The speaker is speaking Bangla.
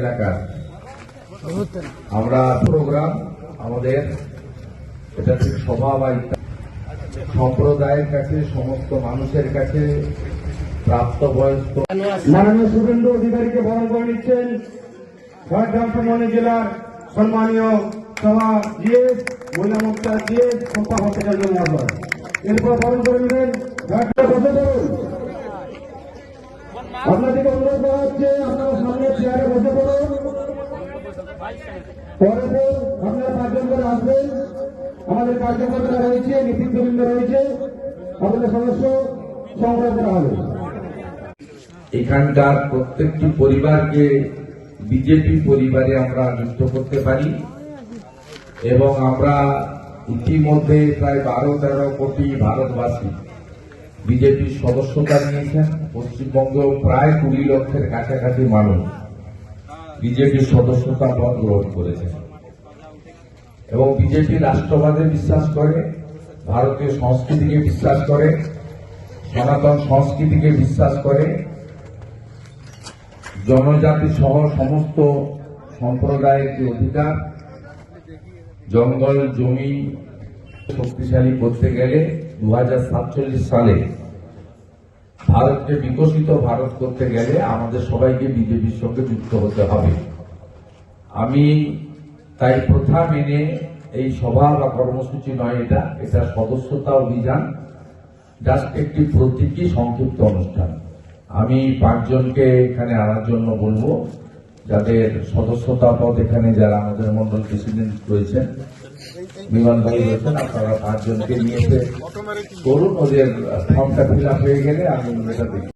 দরকার আমরা প্রোগ্রাম আমাদের এটা ঠিক সভা বা সম্প্রদায়ের কাছে, সমস্ত মানুষের কাছে প্রাপ্তবয়স্ক মাননীয় শুভেন্দু অধিকারীকে বরণ করে নিচ্ছেন ঝাড়গ্রাম জেলার সম্মানীয় সভা জিএস, মহিলা মোর্চা জিএস সম্পা ভট্টাচার্য এরপর বরণ করে নেবেন আপনাদেরকে অনুরোধ করা হচ্ছে, আপনারা সামনে চেয়ারে বসে পড়ুন। পরে পর আপনারা পাঁচজন করে আসবেন। আমাদের কার্যকর্তা রয়েছে রয়েছে। আমাদের সদস্য সংগ্রহ করা হবে। এখানকার প্রত্যেকটি পরিবারকে বিজেপি পরিবারে আমরা যুক্ত করতে পারি। এবং আমরা ইতিমধ্যে প্রায় বারো তেরো কোটি ভারতবাসী বিজেপির সদস্যতা নিয়েছেন পশ্চিমবঙ্গেও প্রায় কুড়ি লক্ষের কাছাকাছি মানুষ বিজেপির সদস্যতা পদ গ্রহণ করেছেন এবং বিজেপি রাষ্ট্রবাদে বিশ্বাস করে, ভারতীয় সংস্কৃতিকে বিশ্বাস করে, সনাতন সংস্কৃতিকে বিশ্বাস করে, জনজাতি সহ সমস্ত সম্প্রদায়ের যে অধিকার, জঙ্গল, জমি, শক্তিশালী করতে গেলে দু হাজার সাতচল্লিশ সালে ভারতকে বিকশিত ভারত করতে গেলে আমাদের সবাইকে বিজেপির সঙ্গে যুক্ত হতে হবে। আমি তাই প্রথা মেনে এই সভা বা কর্মসূচি নয় এটা এটা সদস্যতা অভিযান জাস্ট একটি প্রতীকী সংক্ষিপ্ত অনুষ্ঠান। আমি পাঁচজনকে এখানে আনার জন্য বলব, যাদের সদস্যতা পদ এখানে যারা আমাদের মন্ডল প্রেসিডেন্ট রয়েছেন বিমান ভাই রয়েছেন, আপনারা পাঁচজনকে নিয়ে এসে করুন, ওদের ফর্মটা ফিল আপ হয়ে গেলে আমি এটা দেখি